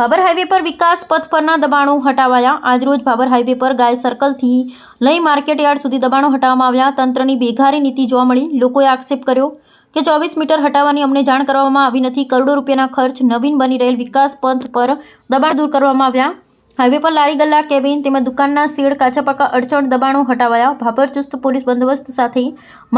Bhabhar highway પર વિકાસ પથ પરના દબાણો હટાવાયા. આજરોજ ભાબર હાઈવે પર ગાય સર્કલથી લઈ માર્કેટ યાર્ડ સુધી દબાણો હટાવવામાં આવ્યા. તંત્રની બેઘારી નીતિ જોવા મળી. લોકોએ આક્ષેપ કર્યો કે ચોવીસ મીટર હટાવવાની અમને જાણ કરવામાં આવી નથી. કરોડો રૂપિયાના ખર્ચ નવીન બની રહેલ વિકાસ પથ પર દબાણ દૂર કરવામાં આવ્યા. હાઈવે પર લારી ગલ્લા, કેબિન તેમજ દુકાનના શેડ કાચા પાકા અડચણ દબાણો હટાવાયા. ભાભર ચુસ્ત પોલીસ બંદોબસ્ત સાથે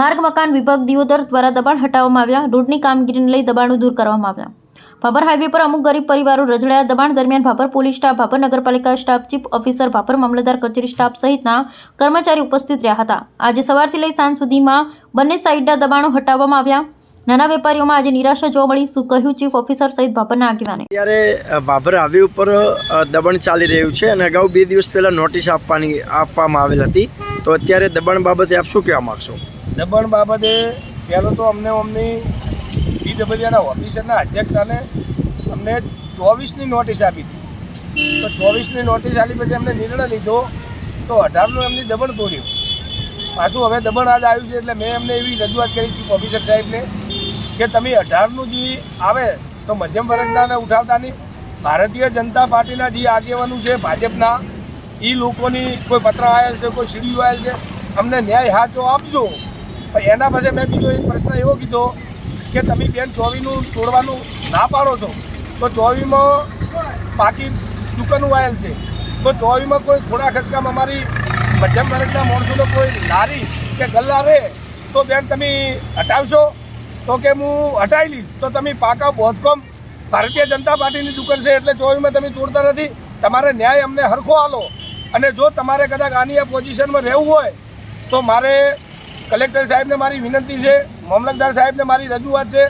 માર્ગ, મકાન વિભાગ દિયોદર દ્વારા દબાણ હટાવવામાં આવ્યા. રોડની કામગીરીને લઈ દબાણો દૂર કરવામાં આવ્યા. ભાભર હાઈવે પર અમુક ગરીબ પરિવારો રજડાયા દબાણ દરમિયાન ભાભર પોલીસ સ્ટાફ ભાભર નગરપાલિકા સ્ટાફ ચીફ ઓફિસર ભાભર મામલતદાર કચેરી સ્ટાફ સહિતના કર્મચારી ઉપસ્થિત રહ્યા હતા. આજે સવારથી લઈ સાંજ સુધીમાં બંને સાઈડના દબાણો હટાવવામાં આવ્યા. નાના વેપારીઓમાં આજે નિરાશા જોવા મળી. શું કહ્યું ચીફ ઓફિસર સહિત ભાભરના આગેવાને? અત્યારે ભાભર હાઈવે ઉપર દબાણ ચાલી રહ્યું છે અને અગાઉ બે દિવસ પહેલાં નોટિસ આપવાની આપવામાં આવેલ હતી. તો અત્યારે દબાણ બાબતે આપ શું કહેવા માગશો? દબાણ બાબતે પહેલો તો અમને અમની પીડબ્લ્યુના ઓફિસરના અધ્યક્ષતાને અમને ચોવીસની નોટિસ આપી હતી. તો ચોવીસની નોટિસ આપી પછી અમને નિર્ણય લીધો તો અઢારનું એમની દબણ તોડ્યું. પાછું હવે દબણ આજ આવ્યું છે એટલે મેં એમને એવી રજૂઆત કરી ચીફ ઓફિસર સાહેબને કે તમે અઢારનું જે આવે તો મધ્યમ વર્ગનાને ઉઠાવતા નહીં ભારતીય જનતા પાર્ટીના જે આગેવાનું છે, ભાજપના, એ લોકોની કોઈ પત્ર આવેલ છે, કોઈ સીડીઓ આવેલ છે, અમને ન્યાય હાચો આપજો. એના પછી મેં બીજો એક પ્રશ્ન એવો કીધો કે તમે બેન ચોવીનું તોડવાનું ના પાડો છો, તો ચોવીમાં બાકી દુકાનો આવેલ છે. તો ચોવીમાં કોઈ ઘોડા ખસકામ અમારી મધ્યમ વર્ગના માણસોનો કોઈ લારી કે ગલ્લા રહે, તો બેન તમે હટાવશો? તો કે હું હટાવી લઈશ. તો તમે પાકા બોધકોમ ભારતીય જનતા પાર્ટીની દુકાન છે એટલે ચોવીમાં તમે તોડતા નથી. તમારે ન્યાય અમને હરખો આલો. અને જો તમારે કદાચ આની આ પોઝિશનમાં રહેવું હોય, તો મારે કલેક્ટર સાહેબને મારી વિનંતી છે, મામલતદાર સાહેબને મારી રજૂઆત છે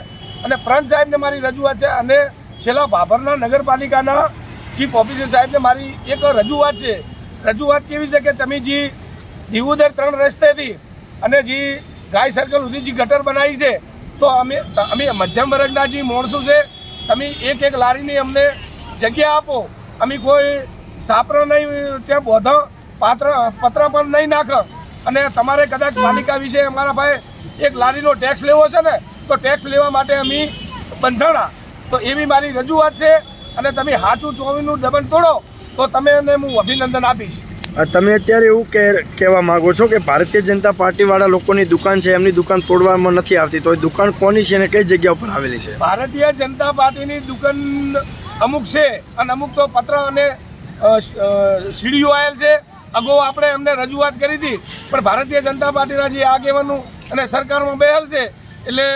અને પ્રાંત સાહેબને મારી રજૂઆત છે અને છેલ્લા ભાભરના નગરપાલિકાના ચીફ ઓફિસર સાહેબને મારી એક રજૂઆત છે. રજૂઆત કેવી છે કે તમે જે દીવુદર ત્રણ રસ્તેથી અને જે ગાય સર્કલ સુધી જે ગટર બનાવી છે, તો અમે અમે મધ્યમ વર્ગના જે માણસો છે, તમે એક એક લારીની અમને જગ્યા આપો. અમે કોઈ સાપરા નહીં, ત્યાં બોધા પાત્ર, પત્ર પણ નહીં નાખ. અને તમારે કદાચ પાલિકા વિશે અમારા ભાઈ એક લારીનો ટેક્સ લેવો છે ને તો ટેક્સ લેવા માટે અમે બંધાણા. તો એવી મારી રજૂઆત છે અને તમે સાચું ચોવીનું દબણ તોડો તો તમે એને હું અભિનંદન આપીશ. તમે અત્યારે એવું કે કહેવા માગો છો કે ભારતીય જનતા પાર્ટીવાળા લોકોની દુકાન છે એમની દુકાન તોડવામાં નથી આવતી તો એ દુકાન કોની છે અને કઈ જગ્યા ઉપર આવેલી છે? ભારતીય જનતા પાર્ટીની દુકાન અમુક છે અને અમુક તો પત્ર અને સીડીઓ આવેલ છે. અગાઉ આપણે એમને રજૂઆત કરી હતી, પણ ભારતીય જનતા પાર્ટીના જે આગેવાનું અને સરકારમાં બેહલ છે, એટલે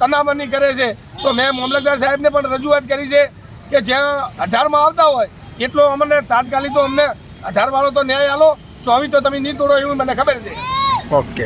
તનામની કરે છે. તો મેં મામલતદાર સાહેબને પણ રજૂઆત કરી છે કે જ્યાં અઢારમાં આવતા હોય, એટલો અમને તાત્કાલિક તો અમને અઢાર વાળો તો ન્યાય આલો, ચોવીસ તો તમે નહીં તોડો એવું મને ખબર છે. ઓકે.